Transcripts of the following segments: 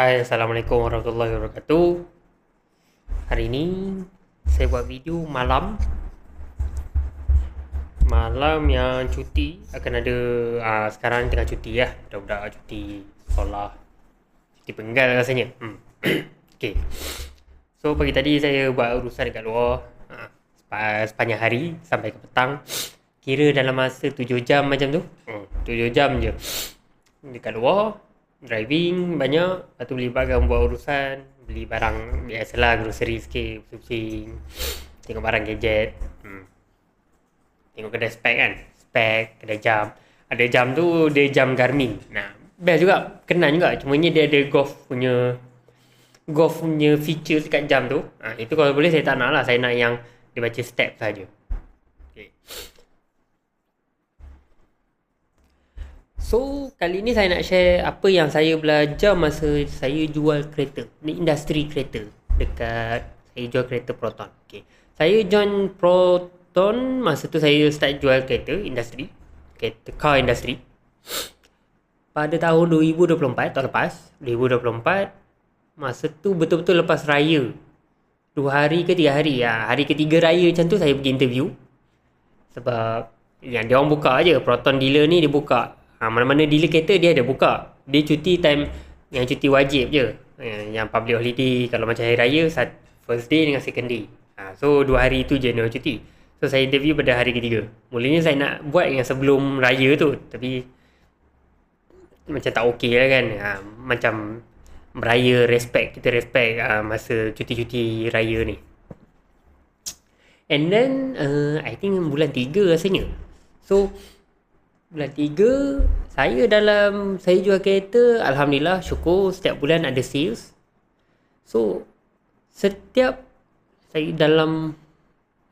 Hai, Assalamualaikum warahmatullahi wabarakatuh. Hari ini saya buat video malam. Malam yang cuti akan ada uh, Sekarang tengah cuti lah Budak-budak cuti sekolah. Cuti penggal rasanya. Hmm. Okay So pagi tadi saya buat urusan dekat luar. Uh, Sepanjang hari sampai ke petang. Kira dalam masa 7 jam macam tu. Hmm, 7 jam je. Dekat luar driving banyak lepas tu beli barang buat urusan beli barang biasalah grocery sikit pusing tengok barang gadget. Hmm. tengok kedai spek kan spek kedai jam. Ada jam tu dia jam Garmin. Nah best juga kena juga. Cuma ni dia ada golf punya golf punya feature dekat jam tu. Ha, itu kalau boleh saya tak nak lah. Saya nak yang dia baca step saja. Okay. So, kali ni saya nak share apa yang saya belajar masa saya jual kereta. Ni industri kereta dekat saya jual kereta Proton. Okay. Saya join Proton masa tu saya start jual kereta industri. Kereta car industry. Pada tahun 2024, tahun lepas, 2024, masa tu betul-betul lepas raya. Dua hari ke tiga hari. Ya. Hari ketiga raya macam tu saya pergi interview. Sebab yang dia orang buka aje Proton dealer ni dia buka ha, mana-mana dealer kereta dia ada buka. Dia cuti time yang cuti wajib je. Yang public holiday kalau macam hari raya first day dengan second day. Ha, so dua hari tu je dia cuti. So saya interview pada hari ketiga. Mulanya saya nak buat yang sebelum raya tu. Tapi macam tak okey lah kan. Ha, macam beraya respect kita respect ha, masa cuti-cuti raya ni. And then uh, I think bulan 3 rasanya. So Bulan tiga Saya dalam Saya jual kereta Alhamdulillah Syukur Setiap bulan ada sales. So Setiap Saya dalam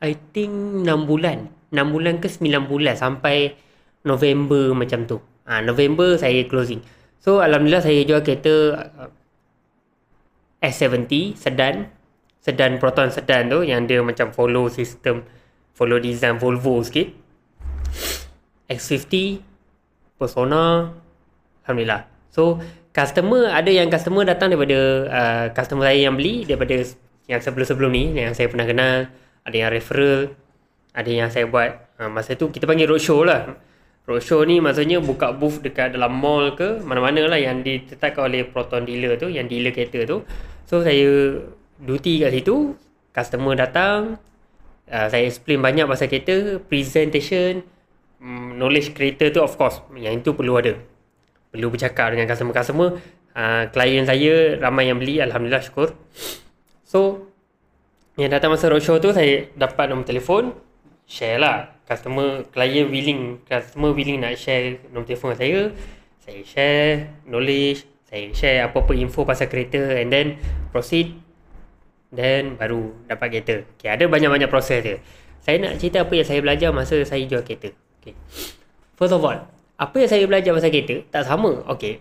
I think enam bulan enam bulan ke sembilan bulan Sampai November macam tu. Ha, November saya closing. So Alhamdulillah saya jual kereta uh, S70 Sedan Sedan Proton Sedan tu Yang dia macam follow sistem Follow design Volvo sikit X50 Persona Alhamdulillah. So Customer Ada yang customer datang daripada uh, Customer saya yang beli Daripada Yang sebelum-sebelum ni Yang saya pernah kenal Ada yang referral Ada yang saya buat. Uh, Masa tu kita panggil roadshow lah. Roadshow ni maksudnya Buka booth dekat dalam mall ke Mana-mana lah Yang ditetapkan oleh Proton dealer tu Yang dealer kereta tu. So saya Duty kat situ Customer datang. Uh, Saya explain banyak pasal kereta Presentation Mm, knowledge creator tu of course yang itu perlu ada. Perlu bercakap dengan customer-customer. Uh, klien saya ramai yang beli Alhamdulillah syukur. So yang datang masa roadshow tu saya dapat nombor telefon. Share lah. Customer klien willing customer willing nak share nombor telefon saya. Saya share knowledge saya share apa-apa info pasal kereta and then proceed. Then baru dapat kereta. Okay, ada banyak-banyak proses dia. Saya nak cerita apa yang saya belajar masa saya jual kereta Okay. First of all, apa yang saya belajar pasal kereta tak sama. Okay.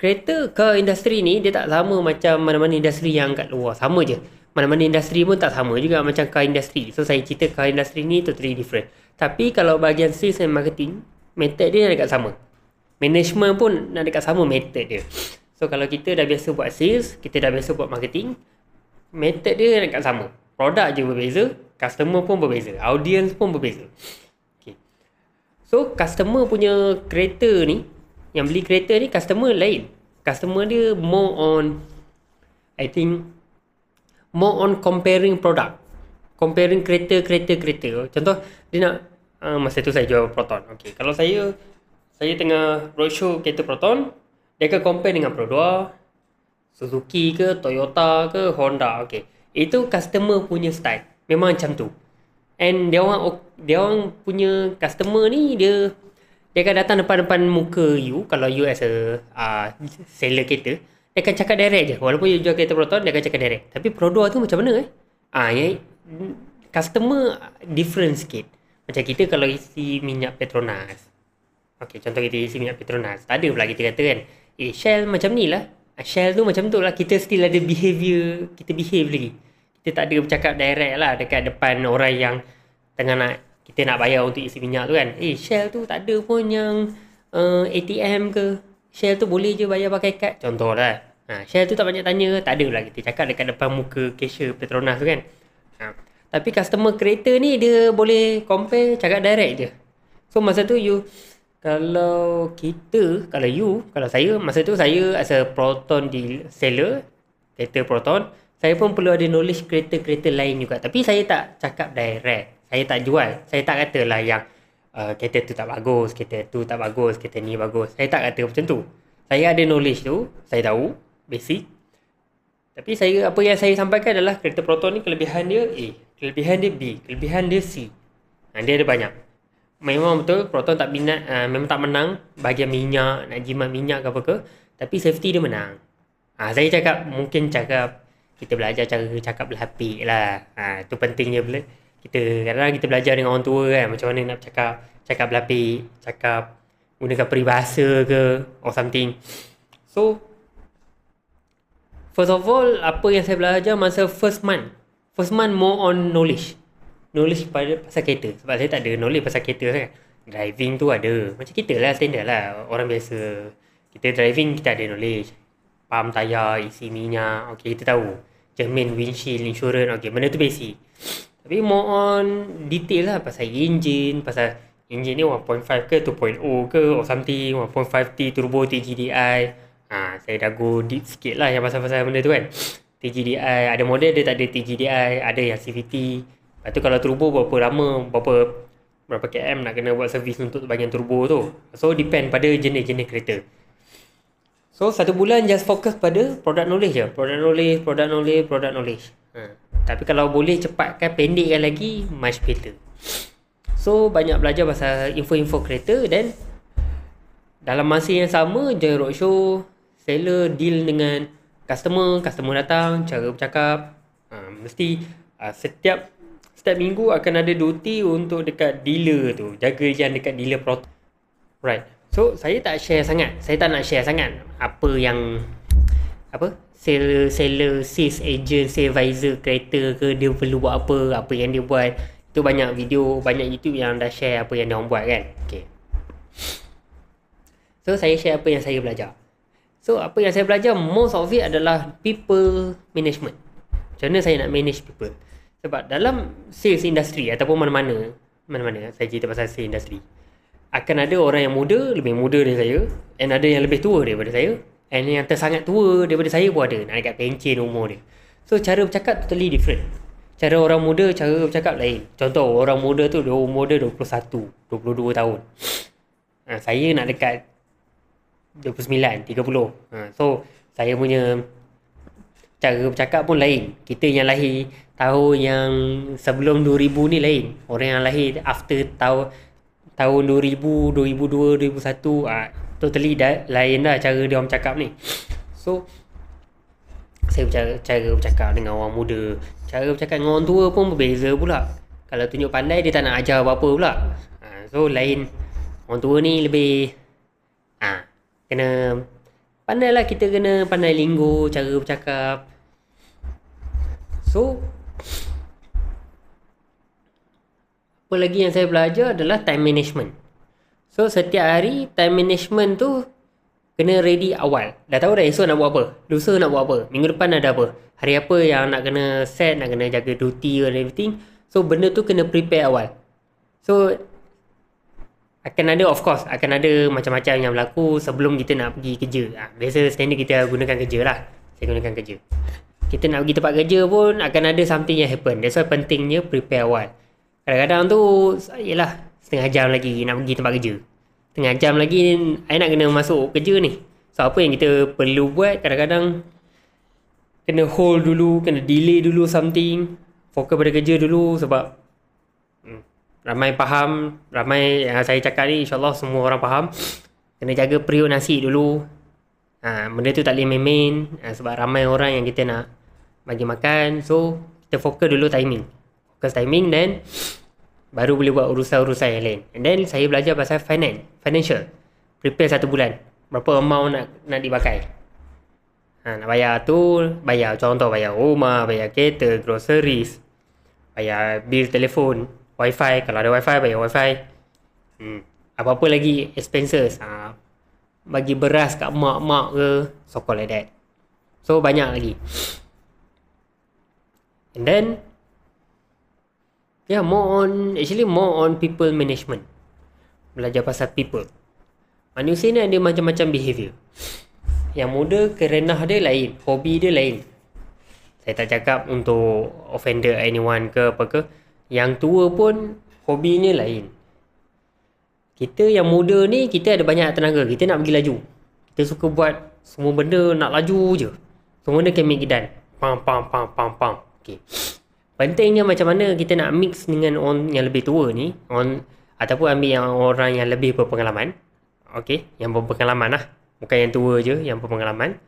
Kereta ke industri ni dia tak sama macam mana-mana industri yang kat luar. Sama je. Mana-mana industri pun tak sama juga macam car industry. So saya cerita car industry ni totally different. Tapi kalau bahagian sales and marketing, method dia dekat sama. Management pun nak dekat sama method dia. So kalau kita dah biasa buat sales, kita dah biasa buat marketing, method dia dekat sama. Produk je berbeza, customer pun berbeza, audience pun berbeza. So customer punya kereta ni Yang beli kereta ni customer lain. Customer dia more on I think More on comparing product. Comparing kereta-kereta-kereta Contoh Dia nak uh, Masa tu saya jual Proton. Okay. Kalau saya Saya tengah roadshow kereta Proton Dia akan compare dengan Pro 2 Suzuki ke Toyota ke Honda. Okay. Itu customer punya style. Memang macam tu And dia orang dia orang punya customer ni dia dia akan datang depan-depan muka you. Kalau you as a uh, seller kereta dia akan cakap direct je. Walaupun you jual kereta Proton dia akan cakap direct. Tapi Pro 2 tu macam mana eh? Ah uh, yang customer different sikit. Macam kita kalau isi minyak Petronas. Okay, contoh kita isi minyak Petronas. Tak ada pula kita kata kan eh Shell macam ni lah. Ah, Shell tu macam tu lah. Kita still ada behaviour kita behave lagi kita tak ada bercakap direct lah dekat depan orang yang tengah nak kita nak bayar untuk isi minyak tu kan. Eh Shell tu tak ada pun yang uh, ATM ke. Shell tu boleh je bayar pakai kad. Contoh lah. Ha, share tu tak banyak tanya, tak ada lah kita cakap dekat depan muka cashier Petronas tu kan. Ha, tapi customer kereta ni dia boleh compare cakap direct je. So masa tu you kalau kita, kalau you, kalau saya, masa tu saya as a Proton di seller, kereta Proton, saya pun perlu ada knowledge kereta-kereta lain juga. Tapi saya tak cakap direct. Saya tak jual. Saya tak katalah yang uh, kereta tu tak bagus, kereta tu tak bagus, kereta ni bagus. Saya tak kata macam tu. Saya ada knowledge tu, saya tahu, basic. Tapi saya apa yang saya sampaikan adalah kereta Proton ni kelebihan dia A, kelebihan dia B, kelebihan dia C. Ha, dia ada banyak. Memang betul Proton tak minat, uh, memang tak menang bahagian minyak, nak jimat minyak ke apa ke. Tapi safety dia menang. Ha, saya cakap, mungkin cakap kita belajar cara cakap berlapik lah. Ha, tu pentingnya bila kita kadang kita belajar dengan orang tua kan macam mana nak cakap cakap berlapik, cakap gunakan peribahasa ke or something. So first of all apa yang saya belajar masa first month. First month more on knowledge. Knowledge pada pasal kereta. Sebab saya tak ada knowledge pasal kereta kan. Driving tu ada. Macam kita lah standard lah. Orang biasa. Kita driving kita ada knowledge. Pump tayar, isi minyak. Okay kita tahu cermin, windshield, insurance, okay, benda tu basic. Tapi more on detail lah pasal engine, pasal engine ni 1.5 ke 2.0 ke or something, 1.5T turbo TGDI. Ha, saya dah go deep sikit lah yang pasal-pasal benda tu kan. TGDI, ada model dia tak ada TGDI, ada yang CVT. Lepas tu kalau turbo berapa lama, berapa berapa km nak kena buat servis untuk bahagian turbo tu. So depend pada jenis-jenis kereta. So satu bulan just fokus pada product knowledge je. Product knowledge, product knowledge, product knowledge. Ha. Tapi kalau boleh cepatkan, pendekkan lagi, much better. So banyak belajar pasal info-info kereta dan dalam masa yang sama je roadshow, seller deal dengan customer, customer datang, cara bercakap. Ha, mesti ha, setiap setiap minggu akan ada duty untuk dekat dealer tu. Jaga yang dekat dealer product. Right. So saya tak share sangat. Saya tak nak share sangat apa yang apa? Seller seller sales agent sales advisor kereta ke dia perlu buat apa apa yang dia buat. Itu banyak video banyak YouTube yang dah share apa yang dia orang buat kan. Okay. so saya share apa yang saya belajar. So apa yang saya belajar most of it adalah people management. Macam mana saya nak manage people? Sebab dalam sales industry ataupun mana-mana mana-mana saya cerita pasal sales industry akan ada orang yang muda lebih muda daripada saya and ada yang lebih tua daripada saya and yang tersangat tua daripada saya pun ada. Nak dekat pencen umur dia. So cara bercakap totally different. Cara orang muda cara bercakap lain. Contoh orang muda tu umur dia 21 22 tahun. Ha, saya nak dekat 29 30 ha, so saya punya cara bercakap pun lain. Kita yang lahir tahun yang sebelum 2000 ni lain. Orang yang lahir after tahun tahun 2000, 2002, 2001 ah totally dah, lain dah cara dia orang cakap ni. So saya bercakap, cara bercakap dengan orang muda, cara bercakap dengan orang tua pun berbeza pula. Kalau tunjuk pandai dia tak nak ajar apa-apa pula. Ha, so lain orang tua ni lebih ah kena pandai lah kita kena pandai linggo, cara bercakap. So apa lagi yang saya belajar adalah time management. So setiap hari time management tu kena ready awal. Dah tahu dah esok nak buat apa? Lusa nak buat apa? Minggu depan ada apa? Hari apa yang nak kena set, nak kena jaga duty and everything. So benda tu kena prepare awal. So akan ada of course akan ada macam-macam yang berlaku sebelum kita nak pergi kerja. Ha, biasa standard kita gunakan kerja lah. Saya gunakan kerja. Kita nak pergi tempat kerja pun akan ada something yang happen. That's why pentingnya prepare awal. Kadang-kadang tu Yelah Setengah jam lagi Nak pergi tempat kerja. Setengah jam lagi I nak kena masuk kerja ni. So apa yang kita perlu buat Kadang-kadang Kena hold dulu Kena delay dulu something Fokus pada kerja dulu Sebab hmm, Ramai faham Ramai yang saya cakap ni InsyaAllah semua orang faham. Kena jaga periuk nasi dulu. Ha, Benda tu tak boleh main-main ha, Sebab ramai orang yang kita nak Bagi makan. So Kita fokus dulu timing. Focus timing then baru boleh buat urusan-urusan yang lain. And then saya belajar pasal finance, financial. Prepare satu bulan. Berapa amount nak nak dipakai. Ha, nak bayar tu, bayar contoh bayar rumah, bayar kereta, groceries, bayar bil telefon, wifi. Kalau ada wifi, bayar wifi. Hmm. Apa-apa lagi expenses. Ha, bagi beras kat mak-mak ke, so call like that. So banyak lagi. And then yeah, more on actually more on people management. Belajar pasal people. Manusia ni ada macam-macam behavior. Yang muda kerenah dia lain, hobi dia lain. Saya tak cakap untuk offender anyone ke apa ke. Yang tua pun hobinya lain. Kita yang muda ni kita ada banyak tenaga, kita nak pergi laju. Kita suka buat semua benda nak laju je. Semua benda can make. Pam pam pam pam pam. Okay. Pentingnya macam mana kita nak mix dengan orang yang lebih tua ni, on ataupun ambil yang orang yang lebih berpengalaman. Okay, yang berpengalaman lah. Bukan yang tua je, yang berpengalaman.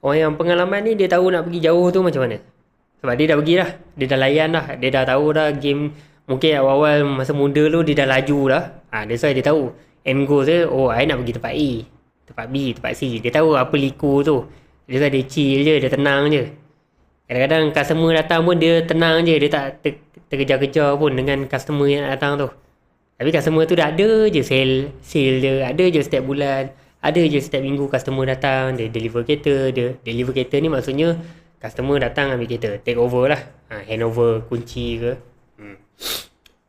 Orang yang pengalaman ni dia tahu nak pergi jauh tu macam mana. Sebab dia dah pergi dah. Dia dah layan dah. Dia dah tahu dah game. Mungkin awal-awal masa muda tu dia dah laju dah. Ha, that's why dia tahu. End goal dia, oh I nak pergi tempat A. Tempat B, tempat C. Dia tahu apa liku tu. Dia why dia chill je, dia tenang je. Kadang-kadang customer datang pun dia tenang je. Dia tak ter- terkejar-kejar pun dengan customer yang datang tu. Tapi customer tu dah ada je sale. Sale dia. Ada je setiap bulan. Ada je setiap minggu customer datang, dia deliver kereta, dia deliver kereta ni maksudnya customer datang ambil kereta, take over lah. Ha, hand over kunci ke. Hmm.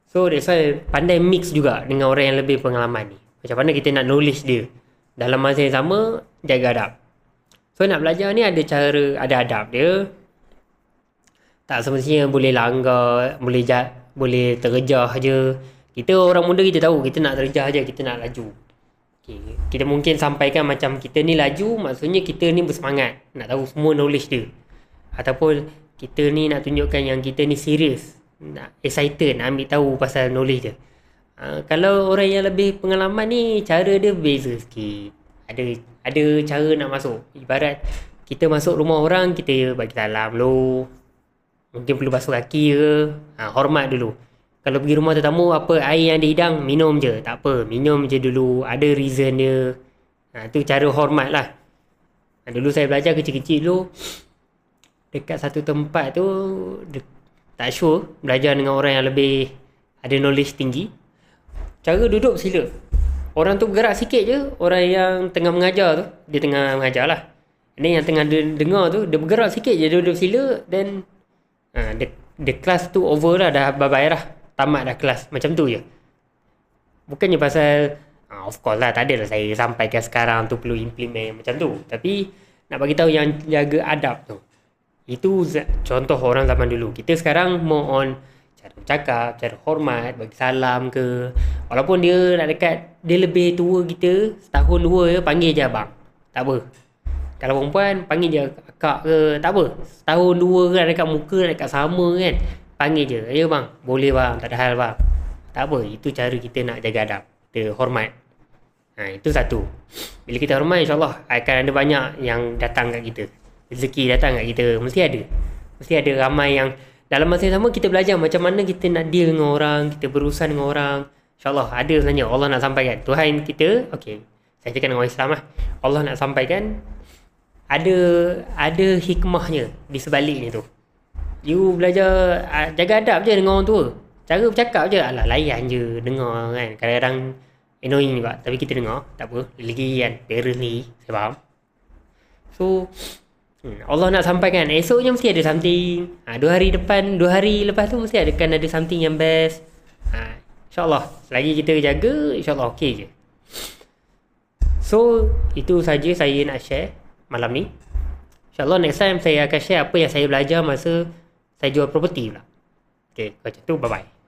So that's why pandai mix juga dengan orang yang lebih pengalaman ni. Macam mana kita nak knowledge dia. Dalam masa yang sama, jaga adab. So nak belajar ni ada cara, ada adab dia. Tak semestinya boleh langgar, boleh jat, boleh terjah je. Kita orang muda kita tahu, kita nak terjah je, kita nak laju. Okay. Kita mungkin sampaikan macam kita ni laju, maksudnya kita ni bersemangat. Nak tahu semua knowledge dia. Ataupun kita ni nak tunjukkan yang kita ni serius. Nak excited, nak ambil tahu pasal knowledge dia. Uh, kalau orang yang lebih pengalaman ni, cara dia beza sikit. Ada ada cara nak masuk. Ibarat kita masuk rumah orang, kita bagi salam dulu. Mungkin perlu basuh kaki ke. Ha, hormat dulu. Kalau pergi rumah tetamu apa air yang dihidang minum je. Tak apa minum je dulu. Ada reason dia. Ha, tu cara hormat lah. Ha, dulu saya belajar kecil-kecil dulu dekat satu tempat tu de- tak sure belajar dengan orang yang lebih ada knowledge tinggi. Cara duduk sila. Orang tu bergerak sikit je orang yang tengah mengajar tu dia tengah mengajar lah. Ini yang tengah dengar tu dia bergerak sikit je duduk sila then ha, the, the class tu over lah dah bye-bye lah tamat dah kelas. Macam tu je. Bukannya pasal uh, of course lah tak ada lah saya sampaikan sekarang tu perlu implement macam tu. Tapi nak bagi tahu yang jaga adab tu. Itu contoh orang zaman dulu. Kita sekarang more on cara bercakap cara hormat bagi salam ke. Walaupun dia nak dekat dia lebih tua kita setahun dua je panggil je abang. Tak apa kalau perempuan panggil je akak ke? Tak apa. Setahun dua ke dekat muka dekat sama kan? Panggil je. Ya bang. Boleh bang. Tak ada hal bang. Tak apa. Itu cara kita nak jaga adab. Kita hormat. Ha, itu satu. Bila kita hormat insyaAllah akan ada banyak yang datang kat kita. Rezeki datang kat kita. Mesti ada. Mesti ada ramai yang dalam masa yang sama kita belajar macam mana kita nak deal dengan orang kita berurusan dengan orang. insyaAllah ada sebenarnya. Allah nak sampaikan. Tuhan kita okay saya cakap dengan orang Islam lah. Allah nak sampaikan ada ada hikmahnya di sebaliknya tu You belajar uh, jaga adab je dengan orang tua. Cara bercakap je. Alah layan je. Dengar kan. Kadang-kadang annoying juga. Tapi kita dengar. Tak apa. Lagi kan. Parents ni. Saya faham. So. Hmm, Allah nak sampaikan. Esoknya mesti ada something. Ha, dua hari depan. Dua hari lepas tu mesti ada kan ada something yang best. Ha, InsyaAllah. Selagi kita jaga. InsyaAllah okey je. So. Itu saja saya nak share. Malam ni. InsyaAllah next time saya akan share apa yang saya belajar masa saya jual property pula. Okay, macam tu. Bye-bye.